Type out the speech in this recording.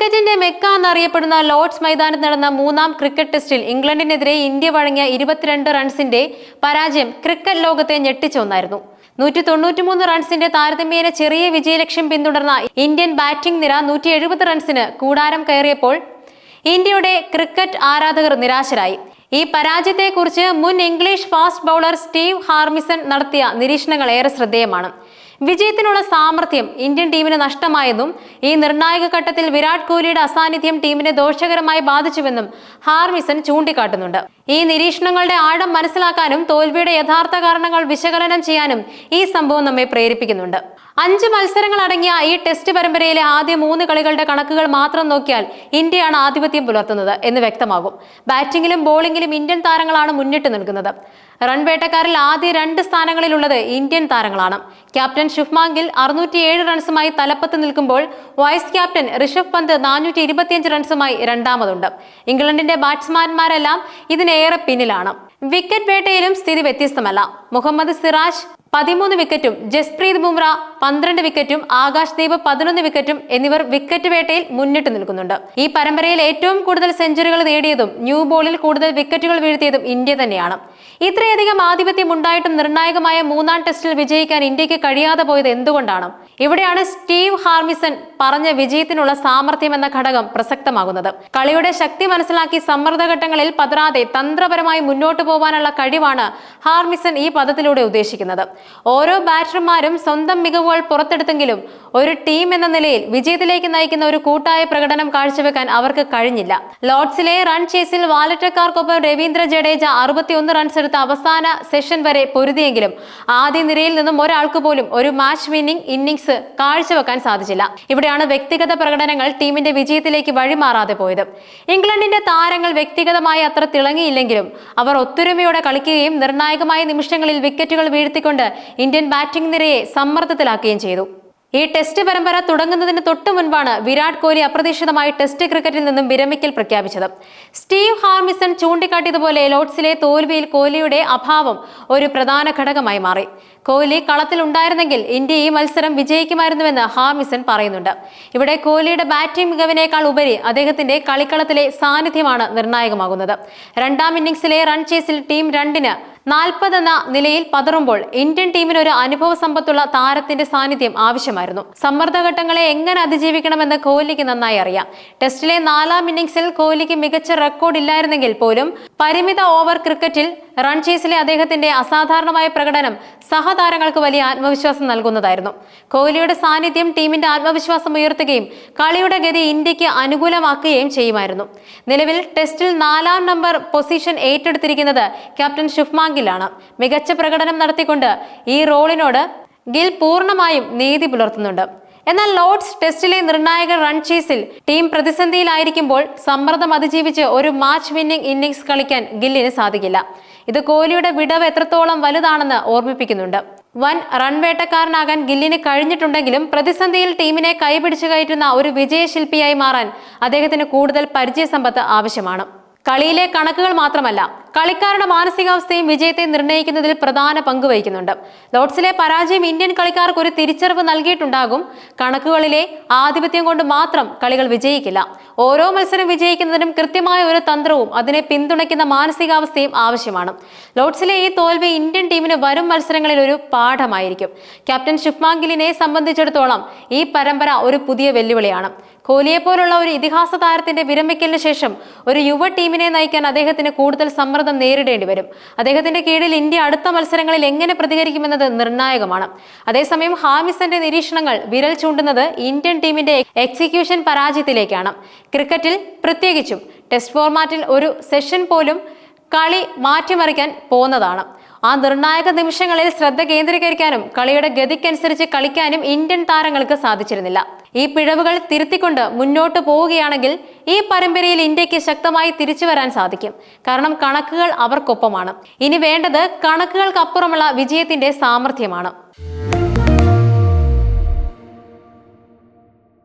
ക്രിക്കറ്റിന്റെ മെക്ക എന്നറിയപ്പെടുന്ന ലോർഡ്സ് മൈതാനത്ത് നടന്ന മൂന്നാം ക്രിക്കറ്റ് ടെസ്റ്റിൽ ഇംഗ്ലണ്ടിനെതിരെ ഇന്ത്യ വഴങ്ങിയ ഇരുപത്തിരണ്ട് റൺസിന്റെ പരാജയം ക്രിക്കറ്റ് ലോകത്തെ ഞെട്ടിച്ചൊന്നായിരുന്നു നൂറ്റി തൊണ്ണൂറ്റിമൂന്ന് റൺസിന്റെ താരതമ്യേന ചെറിയ വിജയലക്ഷ്യം പിന്തുടർന്ന ഇന്ത്യൻ ബാറ്റിംഗ് നിര നൂറ്റി എഴുപത് റൺസിന് കൂടാരം കയറിയപ്പോൾ ഇന്ത്യയുടെ ക്രിക്കറ്റ് ആരാധകർ നിരാശരായി. ഈ പരാജയത്തെക്കുറിച്ച് മുൻ English fast bowler Steve Harmison നടത്തിയ നിരീക്ഷണങ്ങൾ ഏറെ ശ്രദ്ധേയമാണ്. വിജയത്തിനുള്ള സാമർഥ്യം ഇന്ത്യൻ ടീമിന് നഷ്ടമായെന്നും ഈ നിർണായക ഘട്ടത്തിൽ വിരാട് കോഹ്ലിയുടെ അസാന്നിധ്യം ടീമിനെ ദോഷകരമായി ബാധിച്ചുവെന്നും ഹാർമിസൺ ചൂണ്ടിക്കാട്ടുന്നുണ്ട്. ഈ നിരീക്ഷണങ്ങളുടെ ആഴം മനസ്സിലാക്കാനും തോൽവിയുടെ യഥാർത്ഥ കാരണങ്ങൾ വിശകലനം ചെയ്യാനും ഈ സംഭവം നമ്മെ പ്രേരിപ്പിക്കുന്നുണ്ട്. അഞ്ച് മത്സരങ്ങൾ അടങ്ങിയ ഈ ടെസ്റ്റ് പരമ്പരയിലെ ആദ്യ മൂന്ന് കളികളുടെ കണക്കുകൾ മാത്രം നോക്കിയാൽ ഇന്ത്യയാണ് ആധിപത്യം പുലർത്തുന്നത് എന്ന് വ്യക്തമാകും. ബാറ്റിംഗിലും ബോളിംഗിലും ഇന്ത്യൻ താരങ്ങളാണ് മുന്നിട്ട് നിൽക്കുന്നത്. റൺവേട്ടക്കാരിൽ ആദ്യ രണ്ട് സ്ഥാനങ്ങളിലുള്ളത് ഇന്ത്യൻ താരങ്ങളാണ്. ക്യാപ്റ്റൻ ശുഭ്മാൻ ഗിൽ അറുന്നൂറ്റിയേഴ് റൺസുമായി തലപ്പത്ത് നിൽക്കുമ്പോൾ വൈസ് ക്യാപ്റ്റൻ ഋഷഭ് പന്ത് നാനൂറ്റി ഇരുപത്തിയഞ്ച് റൺസുമായി രണ്ടാമതുണ്ട്. ഇംഗ്ലണ്ടിന്റെ ബാറ്റ്സ്മാൻമാരെല്ലാം ഇതിനേറെ പിന്നിലാണ്. വിക്കറ്റ് വേട്ടയിലും സ്ഥിതി വ്യത്യസ്തമല്ല. മുഹമ്മദ് സിറാജ് പതിമൂന്ന് വിക്കറ്റും ജസ്പ്രീത് ബുംറ പന്ത്രണ്ട് വിക്കറ്റും ആകാശ് ദീപ് പതിനൊന്ന് വിക്കറ്റും എന്നിവർ വിക്കറ്റ് വേട്ടയിൽ മുന്നിട്ട് നിൽക്കുന്നുണ്ട്. ഈ പരമ്പരയിൽ ഏറ്റവും കൂടുതൽ സെഞ്ചുറികൾ നേടിയതും ന്യൂ ബോളിൽ കൂടുതൽ വിക്കറ്റുകൾ വീഴ്ത്തിയതും ഇന്ത്യ തന്നെയാണ്. ഇത്രയധികം ആധിപത്യം ഉണ്ടായിട്ടും നിർണായകമായ മൂന്നാം ടെസ്റ്റിൽ വിജയിക്കാൻ ഇന്ത്യയ്ക്ക് കഴിയാതെ പോയത് എന്തുകൊണ്ടാണ്? ഇവിടെയാണ് സ്റ്റീവ് ഹാർമിസൺ പറഞ്ഞ വിജയത്തിനുള്ള സാമർഥ്യം എന്ന ഘടകം പ്രസക്തമാകുന്നത്. കളിയുടെ ശക്തി മനസ്സിലാക്കി സമ്മർദ്ദഘട്ടങ്ങളിൽ പതറാതെ തന്ത്രപരമായി മുന്നോട്ട് പോകാനുള്ള കഴിവാണ് ഹാർമിസൺ ഈ പദത്തിലൂടെ ഉദ്ദേശിക്കുന്നത്. ഓരോ ബാറ്റർമാരും സ്വന്തം മികവുകൾ പുറത്തെടുത്തെങ്കിലും ഒരു ടീം എന്ന നിലയിൽ വിജയത്തിലേക്ക് നയിക്കുന്ന ഒരു കൂട്ടായ പ്രകടനം കാഴ്ചവെക്കാൻ അവർക്ക് കഴിഞ്ഞില്ല. ലോർഡ്സിലെ റൺ ചേസിൽ വാലറ്റക്കാർക്കൊപ്പം രവീന്ദ്ര ജഡേജ അറുപത്തിയൊന്ന് റൺസ് എടുത്ത അവസാന സെഷൻ വരെ പൊരുതിയെങ്കിലും ആദ്യ നിരയിൽ നിന്നും ഒരാൾക്ക് പോലും ഒരു മാച്ച് വിന്നിംഗ് ഇന്നിംഗ്സ് കാഴ്ചവെക്കാൻ സാധിച്ചില്ല. ഇവിടെയാണ് വ്യക്തിഗത പ്രകടനങ്ങൾ ടീമിന്റെ വിജയത്തിലേക്ക് വഴിമാറാതെ പോയത്. ഇംഗ്ലണ്ടിന്റെ താരങ്ങൾ വ്യക്തിഗതമായി അത്ര തിളങ്ങിയില്ലെങ്കിലും അവർ ഒത്തൊരുമയോടെ കളിക്കുകയും നിർണായകമായ നിമിഷങ്ങളിൽ വിക്കറ്റുകൾ വീഴ്ത്തിക്കൊണ്ട് ഇന്ത്യൻ ബാറ്റിംഗ് നിരയെ സമ്മർദ്ദത്തിലാക്കുകയും ചെയ്തു. ഈ ടെസ്റ്റ് പരമ്പര തുടങ്ങുന്നതിന് തൊട്ടു മുൻപാണ് വിരാട് കോഹ്ലി അപ്രതീക്ഷിതമായി ടെസ്റ്റ് ക്രിക്കറ്റിൽ നിന്നും വിരമിക്കൽ പ്രഖ്യാപിച്ചത്. സ്റ്റീവ് ഹാർമിസൺ ചൂണ്ടിക്കാട്ടിയതുപോലെ ലോഡ്സിലെ തോൽവിയിൽ കോഹ്ലിയുടെ അഭാവം ഒരു പ്രധാന ഘടകമായി മാറി. കോഹ്ലി കളത്തിൽ ഉണ്ടായിരുന്നെങ്കിൽ ഇന്ത്യ ഈ മത്സരം വിജയിക്കുമായിരുന്നുവെന്ന് ഹാർമിസൺ പറയുന്നുണ്ട്. ഇവിടെ കോഹ്ലിയുടെ ബാറ്റിംഗ് മികവിനേക്കാൾ ഉപരി അദ്ദേഹത്തിന്റെ കളിക്കളത്തിലെ സാന്നിധ്യമാണ് നിർണായകമാകുന്നത്. രണ്ടാം ഇന്നിംഗ്സിലെ റൺ ചേസിൽ ടീം രണ്ടിന് നാൽപ്പത് എന്ന നിലയിൽ പതറുമ്പോൾ ഇന്ത്യൻ ടീമിന് ഒരു അനുഭവ സമ്പത്തുള്ള താരത്തിന്റെ സാന്നിധ്യം ആവശ്യമായിരുന്നു. സമ്മർദ്ദഘട്ടങ്ങളെ എങ്ങനെ അതിജീവിക്കണമെന്ന് കോഹ്ലിക്ക് നന്നായി അറിയാം. ടെസ്റ്റിലെ നാലാം ഇന്നിംഗ്സിൽ കോഹ്ലിക്ക് മികച്ച റെക്കോർഡ് ഇല്ലായിരുന്നെങ്കിൽ പോലും പരിമിത ഓവർ ക്രിക്കറ്റിൽ റൺ ചേസിലെ അദ്ദേഹത്തിന്റെ അസാധാരണമായ പ്രകടനം സഹതാരങ്ങൾക്ക് വലിയ ആത്മവിശ്വാസം നൽകുന്നതായിരുന്നു. കോഹ്ലിയുടെ സാന്നിധ്യം ടീമിന്റെ ആത്മവിശ്വാസം ഉയർത്തുകയും കളിയുടെ ഗതി ഇന്ത്യയ്ക്ക് അനുകൂലമാക്കുകയും ചെയ്യുമായിരുന്നു. നിലവിൽ ടെസ്റ്റിൽ നാലാം നമ്പർ പൊസിഷൻ ഏറ്റെടുത്തിരിക്കുന്നത് ക്യാപ്റ്റൻ ഷുഫ്മാങ്കിലാണ് മികച്ച പ്രകടനം നടത്തിക്കൊണ്ട് ഈ റോളിനോട് ഗിൽ പൂർണമായും നീതി പുലർത്തുന്നുണ്ട്. എന്നാൽ ലോർഡ്സ് ടെസ്റ്റിലെ നിർണായക റൺ ചേസിൽ ടീം പ്രതിസന്ധിയിലായിരിക്കുമ്പോൾ സമ്മർദ്ദം അതിജീവിച്ച് ഒരു മാച്ച് വിന്നിംഗ് ഇന്നിംഗ്സ് കളിക്കാൻ ഗില്ലിന് സാധിക്കില്ല. ഇത് കോഹ്ലിയുടെ വിടവ് എത്രത്തോളം വലുതാണെന്ന് ഓർമ്മിപ്പിക്കുന്നുണ്ട്. വൻ റൺവേട്ടക്കാരനാകാൻ ഗില്ലിന് കഴിഞ്ഞിട്ടുണ്ടെങ്കിലും പ്രതിസന്ധിയിൽ ടീമിനെ കൈപിടിച്ചു കയറ്റുന്ന ഒരു വിജയശില്പിയായി മാറാൻ അദ്ദേഹത്തിന് കൂടുതൽ പരിചയസമ്പത്ത് ആവശ്യമാണ്. കളിയിലെ കണക്കുകൾ മാത്രമല്ല കളിക്കാരുടെ മാനസികാവസ്ഥയും വിജയത്തെ നിർണയിക്കുന്നതിൽ പ്രധാന പങ്ക് വഹിക്കുന്നുണ്ട്. ലോർഡ്സിലെ പരാജയം ഇന്ത്യൻ കളിക്കാർക്ക് ഒരു തിരിച്ചറിവ് നൽകിയിട്ടുണ്ടാകും. കണക്കുകളിലെ ആധിപത്യം കൊണ്ട് മാത്രം കളികൾ വിജയിക്കില്ല. ഓരോ മത്സരം വിജയിക്കുന്നതിനും കൃത്യമായ ഒരു തന്ത്രവും അതിനെ പിന്തുണയ്ക്കുന്ന മാനസികാവസ്ഥയും ആവശ്യമാണ്. ലോർഡ്സിലെ ഈ തോൽവി ഇന്ത്യൻ ടീമിന് വരും മത്സരങ്ങളിൽ ഒരു പാഠമായിരിക്കും. ക്യാപ്റ്റൻ ശുഭ്മാങ്കിലിനെ സംബന്ധിച്ചിടത്തോളം ഈ പരമ്പര ഒരു പുതിയ വെല്ലുവിളിയാണ്. കോഹ്ലിയെ പോലുള്ള ഒരു ഇതിഹാസ താരത്തിന്റെ വിരമിക്കലിന് ശേഷം ഒരു യുവ ടീമിനെ നയിക്കാൻ അദ്ദേഹത്തിന് കൂടുതൽ സമ്മർദ്ദം നേരിടേണ്ടി വരും. അദ്ദേഹത്തിന്റെ കീഴിൽ ഇന്ത്യ അടുത്ത മത്സരങ്ങളിൽ എങ്ങനെ പ്രതികരിക്കുമെന്നത് നിർണായകമാണ്. അതേസമയം ഹാമിസന്റെ നിരീക്ഷണങ്ങൾ വിരൽ ചൂണ്ടുന്നത് ഇന്ത്യൻ ടീമിന്റെ എക്സിക്യൂഷൻ പരാജയത്തിലേക്കാണ്. ക്രിക്കറ്റിൽ പ്രത്യേകിച്ചും ടെസ്റ്റ് ഫോർമാറ്റിൽ ഒരു സെഷൻ പോലും കളി മാറ്റിമറിക്കാൻ പോകുന്നതാണ്. ആ നിർണായക നിമിഷങ്ങളിൽ ശ്രദ്ധ കേന്ദ്രീകരിക്കാനും കളിയുടെ ഗതിക്കനുസരിച്ച് കളിക്കാനും ഇന്ത്യൻ താരങ്ങൾക്ക് സാധിച്ചിരുന്നില്ല. ഈ പിഴവുകൾ തിരുത്തിക്കൊണ്ട് മുന്നോട്ട് പോവുകയാണെങ്കിൽ ഈ പരമ്പരയിൽ ഇന്ത്യയ്ക്ക് ശക്തമായി തിരിച്ചു വരാൻ സാധിക്കും. കാരണം കണക്കുകൾ അവർക്കൊപ്പമാണ്. ഇനി വേണ്ടത് കണക്കുകൾക്കപ്പുറമുള്ള വിജയത്തിന്റെ സാമർഥ്യമാണ്.